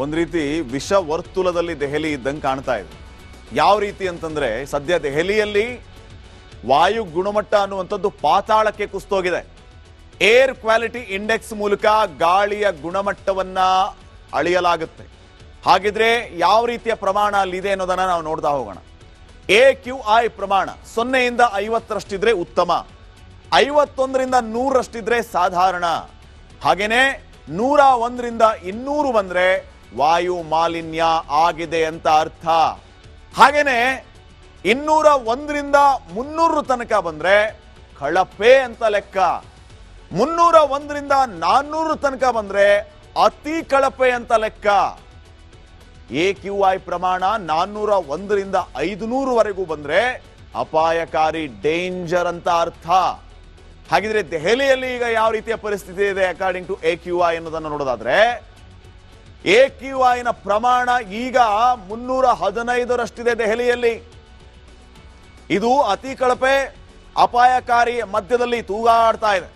ಒಂದು ರೀತಿ ವಿಷ ವರ್ತುಲದಲ್ಲಿ ದೆಹಲಿ ಇದ್ದಂಗೆ ಕಾಣ್ತಾ ಇದೆ. ಯಾವ ರೀತಿ ಅಂತಂದರೆ ಸದ್ಯ ದೆಹಲಿಯಲ್ಲಿ ವಾಯು ಗುಣಮಟ್ಟ ಅನ್ನುವಂಥದ್ದು ಪಾತಾಳಕ್ಕೆ ಕುಸ್ತೋಗಿದೆ ಏರ್ ಕ್ವಾಲಿಟಿ ಇಂಡೆಕ್ಸ್ ಮೂಲಕ ಗಾಳಿಯ ಗುಣಮಟ್ಟವನ್ನ ಅಳಿಯಲಾಗುತ್ತೆ. ಹಾಗಿದ್ರೆ ಯಾವ ರೀತಿಯ ಪ್ರಮಾಣ ಅಲ್ಲಿದೆ ಅನ್ನೋದನ್ನ ನಾವು ನೋಡ್ತಾ ಹೋಗೋಣ. ಎ ಕ್ಯೂ ಐ ಪ್ರಮಾಣ ಸೊನ್ನೆಯಿಂದ ಐವತ್ತರಷ್ಟಿದ್ರೆ ಉತ್ತಮ. ಐವತ್ತೊಂದರಿಂದ ನೂರರಷ್ಟಿದ್ರೆ ಸಾಧಾರಣ. ಹಾಗೇನೆ ನೂರ ಒಂದರಿಂದ ಇನ್ನೂರು ಬಂದ್ರೆ ವಾಯು ಮಾಲಿನ್ಯ ಆಗಿದೆ ಅಂತ ಅರ್ಥ. ಹಾಗೇನೆ ಇನ್ನೂರ ಒಂದರಿಂದ ಮುನ್ನೂರು ತನಕ ಬಂದ್ರೆ ಕಳಪೆ ಅಂತ ಲೆಕ್ಕ. ಮುನ್ನೂರ ಒಂದರಿಂದ ನಾನ್ನೂರು ತನಕ ಬಂದ್ರೆ ಅತಿ ಕಳಪೆ ಅಂತ ಲೆಕ್ಕ. ಎ ಕ್ಯೂ ಐ ಪ್ರಮಾಣ ನಾನ್ನೂರ ಒಂದರಿಂದ ಐದುನೂರುವರೆಗೂ ಬಂದ್ರೆ ಅಪಾಯಕಾರಿ, ಡೇಂಜರ್ ಅಂತ ಅರ್ಥ. ಹಾಗಿದ್ರೆ ದೆಹಲಿಯಲ್ಲಿ ಈಗ ಯಾವ ರೀತಿಯ ಪರಿಸ್ಥಿತಿ ಇದೆ according to A Q I ಅನ್ನೋದನ್ನು ನೋಡೋದಾದ್ರೆ ಎ ಕ್ಯೂ ಐನ ಪ್ರಮಾಣ ಈಗ ಮುನ್ನೂರ ಹದಿನೈದರಷ್ಟಿದೆ ದೆಹಲಿಯಲ್ಲಿ. ಇದು ಅತಿ ಕಳಪೆ, ಅಪಾಯಕಾರಿ ಮಧ್ಯದಲ್ಲಿ ತೂಗಾಡ್ತಾ ಇದೆ.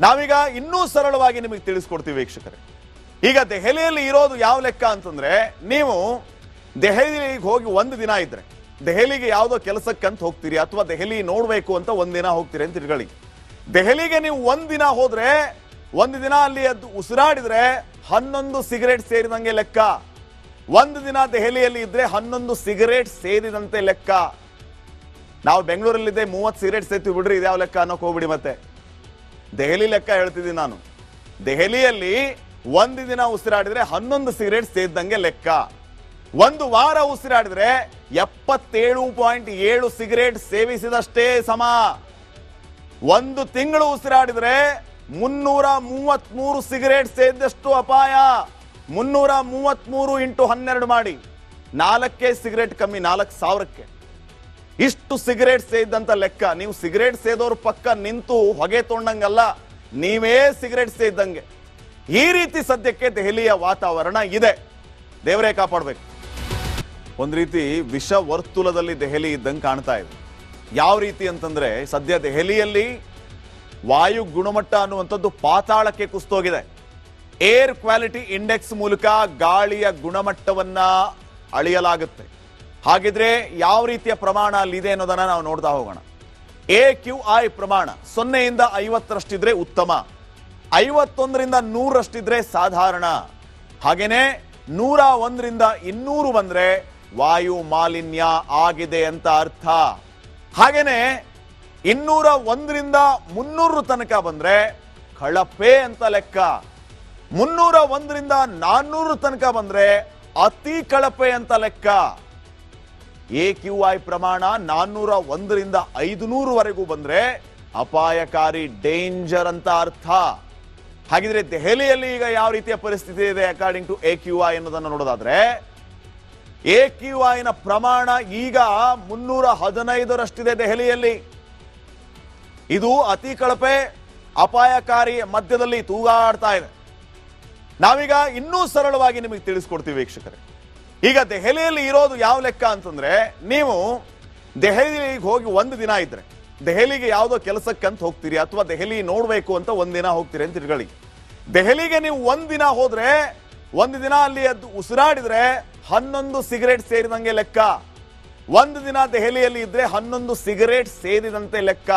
ನಾವೀಗ ಇನ್ನೂ ಸರಳವಾಗಿ ನಿಮಗೆ ತಿಳಿಸ್ಕೊಡ್ತೀವಿ ವೀಕ್ಷಕರೇ. ಈಗ ದೆಹಲಿಯಲ್ಲಿ ಇರೋದು ಯಾವ ಲೆಕ್ಕ ಅಂತಂದ್ರೆ, ನೀವು ದೆಹಲಿಗೆ ಹೋಗಿ ಒಂದು ದಿನ ಇದ್ರೆ, ದೆಹಲಿಗೆ ಯಾವುದೋ ಕೆಲಸಕ್ಕಂತ ಹೋಗ್ತೀರಿ ಅಥವಾ ದೆಹಲಿ ನೋಡಬೇಕು ಅಂತ ಒಂದಿನ ಹೋಗ್ತೀರಿ ಅಂತ ತಿಳ್ಕೊಳ್ಳಿ. ದೆಹಲಿಗೆ ನೀವು ಒಂದಿನ ಹೋದ್ರೆ, ಒಂದು ದಿನ ಅಲ್ಲಿ ಅದು ಉಸಿರಾಡಿದ್ರೆ ಹನ್ನೊಂದು ಸಿಗರೇಟ್ ಸೇರಿದಂಗೆ ಲೆಕ್ಕ. ಒಂದು ದಿನ ದೆಹಲಿಯಲ್ಲಿ ಇದ್ರೆ ಹನ್ನೊಂದು ಸಿಗರೇಟ್ ಸೇರಿದಂತೆ ಲೆಕ್ಕ. ನಾವು ಬೆಂಗಳೂರಲ್ಲಿದ್ದೆ ಮೂವತ್ತು ಸಿಗರೇಟ್ ಸೇರ್ತೀವಿ ಬಿಡ್ರಿ, ಇದ್ಯಾವ ಲೆಕ್ಕ ಅನ್ನೋಕೆ ಹೋಗ್ಬಿಡಿ ಮತ್ತೆ. ದೆಹಲಿ ಲೆಕ್ಕ ಹೇಳ್ತಿದ್ದೀನಿ ನಾನು. ದೆಹಲಿಯಲ್ಲಿ ಒಂದು ದಿನ ಉಸಿರಾಡಿದ್ರೆ ಹನ್ನೊಂದು ಸಿಗರೇಟ್ ಸೇರಿದಂಗೆ ಲೆಕ್ಕ. ಒಂದು ವಾರ ಉಸಿರಾಡಿದ್ರೆ ಎಪ್ಪತ್ತೇಳು ಪಾಯಿಂಟ್ ಏಳು ಸಿಗರೇಟ್ ಸೇವಿಸಿದಷ್ಟೇ ಸಮ. ಒಂದು ತಿಂಗಳು ಉಸಿರಾಡಿದ್ರೆ ಮುನ್ನೂರ ಮೂವತ್ಮೂರು ಸಿಗರೇಟ್ ಸೇದಷ್ಟು ಅಪಾಯ. ಮುನ್ನೂರ ಮೂವತ್ಮೂರು ಇಂಟು ಹನ್ನೆರಡು ಮಾಡಿ. ನಾಲ್ಕೇ ಸಿಗರೇಟ್ ಕಮ್ಮಿ, ನಾಲ್ಕು ಸಾವಿರಕ್ಕೆ. ಇಷ್ಟು ಸಿಗರೇಟ್ ಸೇದಂತ ಲೆಕ್ಕ. ನೀವು ಸಿಗರೇಟ್ ಸೇದೋರು ಪಕ್ಕ ನಿಂತು ಹೊಗೆ ತೊಂಡಂಗಲ್ಲ. ನೀವೇ ಸಿಗರೇಟ್ ಸೇದ್ದಂಗೆ ಈ ರೀತಿ ಸದ್ಯಕ್ಕೆ ದೆಹಲಿಯ ವಾತಾವರಣ ಇದೆ. ದೇವರೇ ಕಾಪಾಡಬೇಕು. ಒಂದು ರೀತಿ ವಿಷ ವರ್ತುಲದಲ್ಲಿ ದೆಹಲಿ ಇದ್ದಂಗೆ ಕಾಣ್ತಾ ಇದೆ. ಯಾವ ರೀತಿ ಅಂತಂದ್ರೆ, ಸದ್ಯ ದೆಹಲಿಯಲ್ಲಿ ವಾಯು ಗುಣಮಟ್ಟ ಅನ್ನುವಂಥದ್ದು ಪಾತಾಳಕ್ಕೆ ಕುಸ್ತೋಗಿದೆ ಏರ್ ಕ್ವಾಲಿಟಿ ಇಂಡೆಕ್ಸ್ ಮೂಲಕ ಗಾಳಿಯ ಗುಣಮಟ್ಟವನ್ನ ಅಳಿಯಲಾಗುತ್ತೆ. ಹಾಗಿದ್ರೆ ಯಾವ ರೀತಿಯ ಪ್ರಮಾಣ ಅಲ್ಲಿದೆ ಅನ್ನೋದನ್ನ ನಾವು ನೋಡ್ತಾ ಹೋಗೋಣ. ಎ ಕ್ಯೂ ಐ ಪ್ರಮಾಣ ಸೊನ್ನೆಯಿಂದ ಐವತ್ತರಷ್ಟಿದ್ರೆ ಉತ್ತಮ. ಐವತ್ತೊಂದರಿಂದ ನೂರರಷ್ಟಿದ್ರೆ ಸಾಧಾರಣ. ಹಾಗೇನೆ ನೂರ ಒಂದರಿಂದ ಇನ್ನೂರು ಬಂದ್ರೆ ವಾಯು ಮಾಲಿನ್ಯ ಆಗಿದೆ ಅಂತ ಅರ್ಥ. ಹಾಗೇನೆ ಇನ್ನೂರ ಒಂದರಿಂದ ಮುನ್ನೂರು ತನಕ ಬಂದ್ರೆ ಕಳಪೆ ಅಂತ ಲೆಕ್ಕ. ಮುನ್ನೂರ ಒಂದರಿಂದ ನಾನ್ನೂರು ತನಕ ಬಂದ್ರೆ ಅತಿ ಕಳಪೆ ಅಂತ ಲೆಕ್ಕ. ಎ ಕ್ಯೂ ಐ ಪ್ರಮಾಣ ನಾನ್ನೂರ ಒಂದರಿಂದ ಐದುನೂರುವರೆಗೂ ಬಂದ್ರೆ ಅಪಾಯಕಾರಿ, ಡೇಂಜರ್ ಅಂತ ಅರ್ಥ. ಹಾಗಿದ್ರೆ ದೆಹಲಿಯಲ್ಲಿ ಈಗ ಯಾವ ರೀತಿಯ ಪರಿಸ್ಥಿತಿ ಇದೆ according to A Q I ಅನ್ನೋದನ್ನು ನೋಡೋದಾದ್ರೆ ಎ ಕ್ಯೂ ಐನ ಪ್ರಮಾಣ ಈಗ ಮುನ್ನೂರ ಹದಿನೈದರಷ್ಟಿದೆ ದೆಹಲಿಯಲ್ಲಿ. ಇದು ಅತಿ ಕಳಪೆ, ಅಪಾಯಕಾರಿ ಮಧ್ಯದಲ್ಲಿ ತೂಗಾಡ್ತಾ ಇದೆ. ನಾವೀಗ ಇನ್ನೂ ಸರಳವಾಗಿ ನಿಮಗೆ ತಿಳಿಸ್ಕೊಡ್ತೀವಿ ವೀಕ್ಷಕರೇ. ಈಗ ದೆಹಲಿಯಲ್ಲಿ ಇರೋದು ಯಾವ ಲೆಕ್ಕ ಅಂತಂದ್ರೆ, ನೀವು ದೆಹಲಿಗೆ ಹೋಗಿ ಒಂದು ದಿನ ಇದ್ರೆ, ದೆಹಲಿಗೆ ಯಾವುದೋ ಕೆಲಸಕ್ಕಂತ ಹೋಗ್ತೀರಿ ಅಥವಾ ದೆಹಲಿ ನೋಡಬೇಕು ಅಂತ ಒಂದಿನ ಹೋಗ್ತೀರಿ ಅಂತ ತಿಳ್ಕೊಳ್ಳಿ. ದೆಹಲಿಗೆ ನೀವು ಒಂದಿನ ಹೋದ್ರೆ, ಒಂದು ದಿನ ಅಲ್ಲಿ ಅದು ಉಸಿರಾಡಿದ್ರೆ ಹನ್ನೊಂದು ಸಿಗರೇಟ್ ಸೇರಿದಂಗೆ ಲೆಕ್ಕ. ಒಂದು ದಿನ ದೆಹಲಿಯಲ್ಲಿ ಇದ್ರೆ ಹನ್ನೊಂದು ಸಿಗರೇಟ್ ಸೇರಿದಂತೆ ಲೆಕ್ಕ.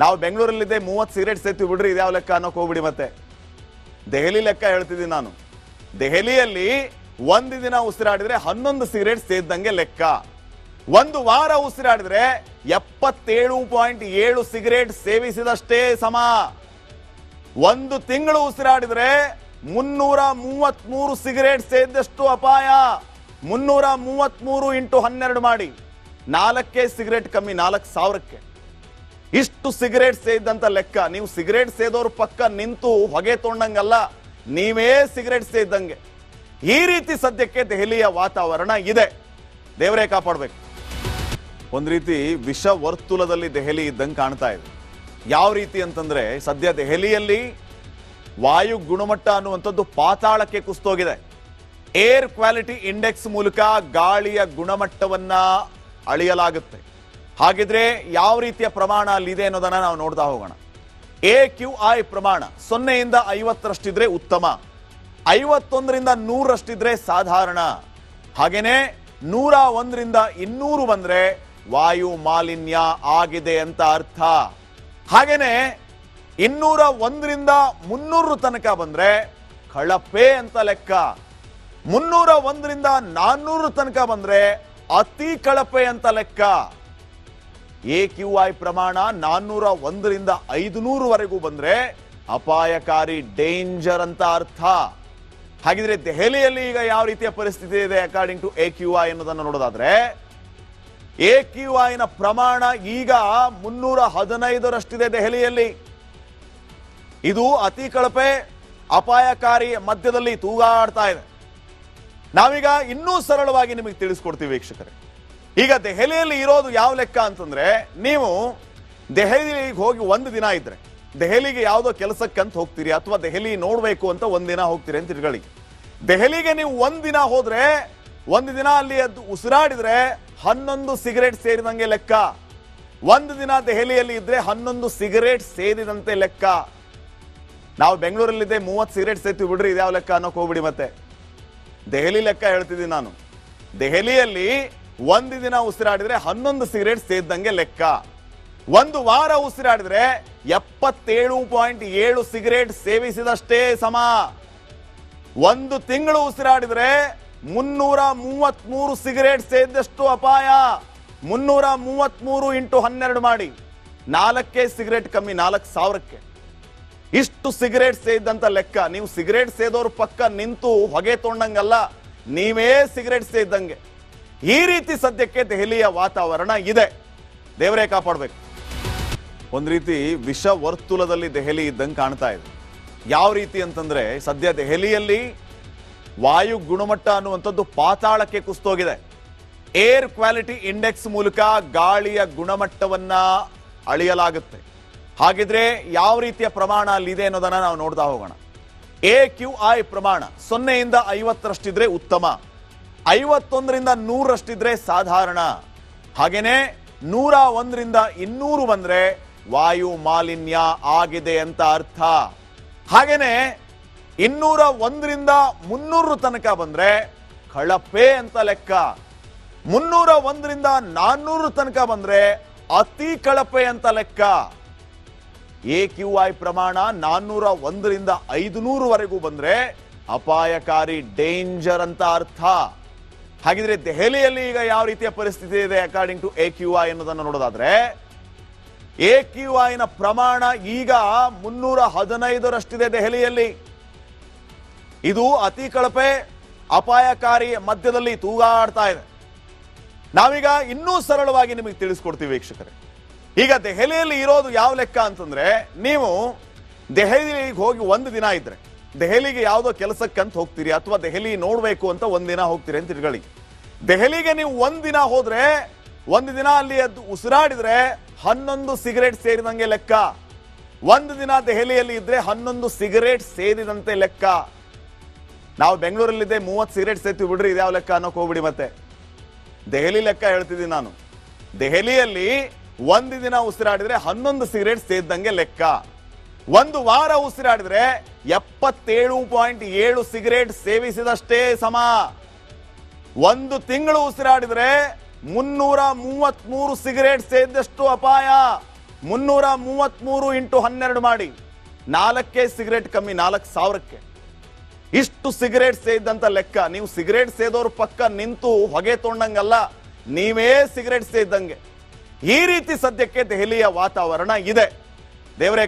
ನಾವು ಬೆಂಗಳೂರಲ್ಲಿದ್ದೆ ಮೂವತ್ತು ಸಿಗರೇಟ್ ಸೇರ್ತೀವಿ ಬಿಡ್ರಿ, ಇದ್ಯಾವ ಲೆಕ್ಕ ಅನ್ನೋಕೆ ಹೋಗ್ಬಿಡಿ ಮತ್ತೆ. ದೆಹಲಿ ಲೆಕ್ಕ ಹೇಳ್ತಿದ್ದೀನಿ ನಾನು. ದೆಹಲಿಯಲ್ಲಿ ಒಂದು ದಿನ ಉಸಿರಾಡಿದ್ರೆ ಹನ್ನೊಂದು ಸಿಗರೇಟ್ ಸೇದ್ದಂಗೆ ಲೆಕ್ಕ. ಒಂದು ವಾರ ಉಸಿರಾಡಿದ್ರೆ ಎಪ್ಪತ್ತೇಳು ಪಾಯಿಂಟ್ ಏಳು ಸಿಗರೇಟ್ ಸೇವಿಸಿದಷ್ಟೇ ಸಮ. ಒಂದು ತಿಂಗಳು ಉಸಿರಾಡಿದ್ರೆ ಮುನ್ನೂರ ಮೂವತ್ಮೂರು ಸಿಗರೇಟ್ ಸೇರಿದಷ್ಟು ಅಪಾಯ. ಮುನ್ನೂರ ಮೂವತ್ಮೂರು ಇಂಟು ಹನ್ನೆರಡು ಮಾಡಿ. ನಾಲ್ಕೇ ಸಿಗರೇಟ್ ಕಮ್ಮಿ, ನಾಲ್ಕು ಸಾವಿರಕ್ಕೆ. ಇಷ್ಟು ಸಿಗರೇಟ್ ಸೇದಂತ ಲೆಕ್ಕ. ನೀವು ಸಿಗರೇಟ್ ಸೇದೋರು ಪಕ್ಕ ನಿಂತು ಹೊಗೆ ತೊಂಡಂಗಲ್ಲ. ನೀವೇ ಸಿಗರೇಟ್ ಸೇದಂಗೆ ಈ ರೀತಿ ಸದ್ಯಕ್ಕೆ ದೆಹಲಿಯ ವಾತಾವರಣ ಇದೆ. ದೇವರೇ ಕಾಪಾಡಬೇಕು. ಒಂದು ರೀತಿ ವಿಷ ವರ್ತುಲದಲ್ಲಿ ದೆಹಲಿ ಇದ್ದಂಗೆ ಕಾಣ್ತಾ ಇದೆ. ಯಾವ ರೀತಿ ಅಂತಂದ್ರೆ, ಸದ್ಯ ದೆಹಲಿಯಲ್ಲಿ ವಾಯು ಗುಣಮಟ್ಟ ಅನ್ನುವಂಥದ್ದು ಪಾತಾಳಕ್ಕೆ ಕುಸ್ತೋಗಿದೆ. ಏರ್ ಕ್ವಾಲಿಟಿ ಇಂಡೆಕ್ಸ್ ಮೂಲಕ ಗಾಳಿಯ ಗುಣಮಟ್ಟವನ್ನ ಅಳಿಯಲಾಗುತ್ತೆ. ಹಾಗಿದ್ರೆ ಯಾವ ರೀತಿಯ ಪ್ರಮಾಣ ಅಲ್ಲಿದೆ ಅನ್ನೋದನ್ನ ನಾವು ನೋಡ್ತಾ ಹೋಗೋಣ. ಎ ಕ್ಯೂ ಐ ಪ್ರಮಾಣ ಸೊನ್ನೆಯಿಂದ ಐವತ್ತರಷ್ಟಿದ್ರೆ ಉತ್ತಮ. ಐವತ್ತೊಂದರಿಂದ ನೂರಷ್ಟಿದ್ರೆ ಸಾಧಾರಣ. ಹಾಗೇನೆ ನೂರ ಒಂದರಿಂದ ಇನ್ನೂರು ಬಂದ್ರೆ ವಾಯು ಮಾಲಿನ್ಯ ಆಗಿದೆ ಅಂತ ಅರ್ಥ. ಹಾಗೇನೆ ಇನ್ನೂರ ಒಂದರಿಂದ ಮುನ್ನೂರು ತನಕ ಬಂದ್ರೆ ಕಳಪೆ ಅಂತ ಲೆಕ್ಕ. ಮುನ್ನೂರ ಒಂದರಿಂದ ನಾನ್ನೂರು ತನಕ ಬಂದ್ರೆ ಅತಿ ಕಳಪೆ ಅಂತ ಲೆಕ್ಕ. ಎ ಕ್ಯೂ ಐ ಪ್ರಮಾಣ ನಾನ್ನೂರ ಒಂದರಿಂದ ಐದುನೂರವರೆಗೂ ಬಂದ್ರೆ ಅಪಾಯಕಾರಿ ಡೇಂಜರ್ ಅಂತ ಅರ್ಥ. ಹಾಗಿದ್ರೆ ದೆಹಲಿಯಲ್ಲಿ ಈಗ ಯಾವ ರೀತಿಯ ಪರಿಸ್ಥಿತಿ ಇದೆ according to A Q I ಅನ್ನೋದನ್ನು ನೋಡೋದಾದ್ರೆ ಎ ಕ್ಯೂ ಐನ ಪ್ರಮಾಣ ಈಗ ಮುನ್ನೂರ ಹದಿನೈದರಷ್ಟಿದೆ ದೆಹಲಿಯಲ್ಲಿ. ಇದು ಅತಿ ಕಳಪೆ, ಅಪಾಯಕಾರಿ ಮಧ್ಯದಲ್ಲಿ ತೂಗಾಡ್ತಾ ಇದೆ. ನಾವೀಗ ಇನ್ನೂ ಸರಳವಾಗಿ ನಿಮಗೆ ತಿಳಿಸ್ಕೊಡ್ತೀವಿ ವೀಕ್ಷಕರೇ. ಈಗ ದೆಹಲಿಯಲ್ಲಿ ಇರೋದು ಯಾವ ಲೆಕ್ಕ ಅಂತಂದ್ರೆ, ನೀವು ದೆಹಲಿಗೆ ಹೋಗಿ ಒಂದು ದಿನ ಇದ್ರೆ, ದೆಹಲಿಗೆ ಯಾವುದೋ ಕೆಲಸಕ್ಕಂತ ಹೋಗ್ತೀರಿ ಅಥವಾ ದೆಹಲಿ ನೋಡಬೇಕು ಅಂತ ಒಂದಿನ ಹೋಗ್ತೀರಿ ಅಂತ ತಿಳ್ಕೊಳ್ಳಿ ದೆಹಲಿಗೆ ನೀವು ಒಂದಿನ ಹೋದ್ರೆ, ಒಂದು ದಿನ ಅಲ್ಲಿ ಅದು ಉಸಿರಾಡಿದ್ರೆ ಹನ್ನೊಂದು ಸಿಗರೇಟ್ ಸೇರಿದಂಗೆ ಲೆಕ್ಕ. ಒಂದು ದಿನ ದೆಹಲಿಯಲ್ಲಿ ಇದ್ರೆ ಹನ್ನೊಂದು ಸಿಗರೇಟ್ ಸೇರಿದಂತೆ ಲೆಕ್ಕ. ನಾವು ಬೆಂಗಳೂರಲ್ಲಿದ್ದೆ ಮೂವತ್ತು ಸಿಗರೇಟ್ ಸೇರ್ತೀವಿ ಬಿಡ್ರಿ, ಇದ್ಯಾವ ಲೆಕ್ಕ ಅನ್ನೋಕೆ ಹೋಗ್ಬಿಡಿ ಮತ್ತೆ. ದೆಹಲಿ ಲೆಕ್ಕ ಹೇಳ್ತಿದ್ದೀನಿ ನಾನು. ದೆಹಲಿಯಲ್ಲಿ ಒಂದು ದಿನ ಉಸಿರಾಡಿದ್ರೆ ಹನ್ನೊಂದು ಸಿಗರೇಟ್ ಸೇದ್ದಂಗೆ ಲೆಕ್ಕ. ಒಂದು ವಾರ ಉಸಿರಾಡಿದ್ರೆ ಎಪ್ಪತ್ತೇಳು ಪಾಯಿಂಟ್ ಏಳು ಸಿಗರೇಟ್ ಸೇವಿಸಿದಷ್ಟೇ ಸಮ. ಒಂದು ತಿಂಗಳು ಉಸಿರಾಡಿದ್ರೆ ಮುನ್ನೂರ ಮೂವತ್ಮೂರು ಸಿಗರೇಟ್ ಸೇದಿದಷ್ಟು ಅಪಾಯ. ಮುನ್ನೂರ ಮೂವತ್ಮೂರು ಇಂಟು ಹನ್ನೆರಡು ಮಾಡಿ. ನಾಲ್ಕೇ ಸಿಗರೇಟ್ ಕಮ್ಮಿ ನಾಲ್ಕು ಸಾವಿರಕ್ಕೆ. ಇಷ್ಟು ಸಿಗರೇಟ್ ಸೇದಂತ ಲೆಕ್ಕ. ನೀವು ಸಿಗರೇಟ್ ಸೇದೋರು ಪಕ್ಕ ನಿಂತು ಹೊಗೆ ತೊಂಡಂಗಲ್ಲ. ನೀವೇ ಸಿಗರೇಟ್ ಸೇದಂಗೆ ಈ ರೀತಿ ಸದ್ಯಕ್ಕೆ ದೆಹಲಿಯ ವಾತಾವರಣ ಇದೆ. ದೇವರೇ ಕಾಪಾಡಬೇಕು. ಒಂದು ರೀತಿ ವಿಷ ವರ್ತುಲದಲ್ಲಿ ದೆಹಲಿ ಇದ್ದಂಗೆ ಕಾಣ್ತಾ ಇದೆ. ಯಾವ ರೀತಿ ಅಂತಂದರೆ ಸದ್ಯ ದೆಹಲಿಯಲ್ಲಿ ವಾಯು ಗುಣಮಟ್ಟ ಅನ್ನುವಂಥದ್ದು ಪಾತಾಳಕ್ಕೆ ಕುಸ್ತೋಗಿದೆ. ಏರ್ ಕ್ವಾಲಿಟಿ ಇಂಡೆಕ್ಸ್ ಮೂಲಕ ಗಾಳಿಯ ಗುಣಮಟ್ಟವನ್ನ ಅಳಿಯಲಾಗುತ್ತೆ. ಹಾಗಿದ್ರೆ ಯಾವ ರೀತಿಯ ಪ್ರಮಾಣ ಅಲ್ಲಿದೆ ಅನ್ನೋದನ್ನ ನಾವು ನೋಡ್ತಾ ಹೋಗೋಣ. ಎ ಕ್ಯೂ ಐ ಪ್ರಮಾಣ ಸೊನ್ನೆಯಿಂದ ಐವತ್ತರಷ್ಟಿದ್ರೆ ಉತ್ತಮ. ಐವತ್ತೊಂದರಿಂದ ನೂರಷ್ಟಿದ್ರೆ ಸಾಧಾರಣ. ಹಾಗೇನೆ ನೂರ ಒಂದರಿಂದ ಇನ್ನೂರು ಬಂದ್ರೆ ವಾಯು ಮಾಲಿನ್ಯ ಆಗಿದೆ ಅಂತ ಅರ್ಥ. ಹಾಗೇನೆ ಇನ್ನೂರ ಒಂದರಿಂದ ಮುನ್ನೂರು ತನಕ ಬಂದ್ರೆ ಕಳಪೆ ಅಂತ ಲೆಕ್ಕ. ಮುನ್ನೂರ ಒಂದರಿಂದ ನಾನ್ನೂರು ತನಕ ಬಂದ್ರೆ ಅತಿ ಕಳಪೆ ಅಂತ ಲೆಕ್ಕ. ಎ ಕ್ಯೂ ಐ ಪ್ರಮಾಣ ನಾನ್ನೂರ ಒಂದರಿಂದ ಐದುನೂರವರೆಗೂ ಬಂದ್ರೆ ಅಪಾಯಕಾರಿ ಡೇಂಜರ್ ಅಂತ ಅರ್ಥ. ಹಾಗಿದ್ರೆ ದೆಹಲಿಯಲ್ಲಿ ಈಗ ಯಾವ ರೀತಿಯ ಪರಿಸ್ಥಿತಿ ಇದೆ according to A Q I ಅನ್ನೋದನ್ನು ನೋಡೋದಾದ್ರೆ ಎ ಕ್ಯೂ ಐನ ಪ್ರಮಾಣ ಈಗ ಮುನ್ನೂರ ಹದಿನೈದರಷ್ಟಿದೆ ದೆಹಲಿಯಲ್ಲಿ. ಇದು ಅತಿ ಕಳಪೆ, ಅಪಾಯಕಾರಿ ಮಧ್ಯದಲ್ಲಿ ತೂಗಾಡ್ತಾ ಇದೆ. ನಾವೀಗ ಇನ್ನೂ ಸರಳವಾಗಿ ನಿಮಗೆ ತಿಳಿಸ್ಕೊಡ್ತೀವಿ ವೀಕ್ಷಕರೇ. ಈಗ ದೆಹಲಿಯಲ್ಲಿ ಇರೋದು ಯಾವ ಲೆಕ್ಕ ಅಂತಂದ್ರೆ, ನೀವು ದೆಹಲಿಗೆ ಹೋಗಿ ಒಂದು ದಿನ ಇದ್ರೆ ದೆಹಲಿಗೆ ಯಾವುದೋ ಕೆಲಸಕ್ಕಂತ ಹೋಗ್ತೀರಿ ಅಥವಾ ದೆಹಲಿ ನೋಡ್ಬೇಕು ಅಂತ ಒಂದಿನ ಹೋಗ್ತೀರಿ ಅಂತ ತಿಳ್ಕೊಳ್ಳಿ. ದೆಹಲಿಗೆ ನೀವು ಒಂದಿನ ಹೋದ್ರೆ, ಒಂದು ದಿನ ಅಲ್ಲಿ ಉಸಿರಾಡಿದ್ರೆ ಹನ್ನೊಂದು ಸಿಗರೇಟ್ ಸೇರಿದಂಗೆ ಲೆಕ್ಕ. ಒಂದು ದಿನ ದೆಹಲಿಯಲ್ಲಿ ಇದ್ರೆ ಹನ್ನೊಂದು ಸಿಗರೇಟ್ ಸೇರಿದಂತೆ ಲೆಕ್ಕ. ನಾವು ಬೆಂಗಳೂರಲ್ಲಿದ್ದೆ ಮೂವತ್ತು ಸಿಗರೇಟ್ ಸೇರ್ತೀವಿ ಬಿಡ್ರಿ, ಇದ್ಯಾವ ಲೆಕ್ಕ ಅನ್ನೋಕೆ ಹೋಗ್ಬಿಡಿ ಮತ್ತೆ. ದೆಹಲಿ ಲೆಕ್ಕ ಹೇಳ್ತಿದ್ದೀನಿ ನಾನು. ದೆಹಲಿಯಲ್ಲಿ ಒಂದು ದಿನ ಉಸಿರಾಡಿದ್ರೆ ಹನ್ನೊಂದು ಸಿಗರೇಟ್ ಸೇದ್ದಂಗೆ ಲೆಕ್ಕ. ಒಂದು ವಾರ ಉಸಿರಾಡಿದ್ರೆ ಎಪ್ಪತ್ತೇಳು ಪಾಯಿಂಟ್ ಏಳು ಸಿಗರೇಟ್ ಸೇವಿಸಿದಷ್ಟೇ ಸಮ. ಒಂದು ತಿಂಗಳು ಉಸಿರಾಡಿದ್ರೆ ಮುನ್ನೂರ ಮೂವತ್ಮೂರು ಸಿಗರೇಟ್ ಸೇದಷ್ಟು ಅಪಾಯ. ಮುನ್ನೂರ ಮೂವತ್ಮೂರು ಇಂಟು ಹನ್ನೆರಡು ಮಾಡಿ ನಾಲ್ಕೇ ಸಿಗರೇಟ್ ಕಮ್ಮಿ, ನಾಲ್ಕು ಸಾವಿರಕ್ಕೆ. ಇಷ್ಟು ಸಿಗರೇಟ್ ಸೇದಂತ ಲೆಕ್ಕ. ನೀವು ಸಿಗರೇಟ್ ಸೇದೋರ್ ಪಕ್ಕ ನಿಂತು ಹೊಗೆ ತೊಂಡಂಗಲ್ಲ. ನೀವೇ ಸಿಗರೇಟ್ ಸೇದಂಗೆ ಈ ರೀತಿ ಸದ್ಯಕ್ಕೆ ದೆಹಲಿಯ ವಾತಾವರಣ ಇದೆ. ದೇವರೇ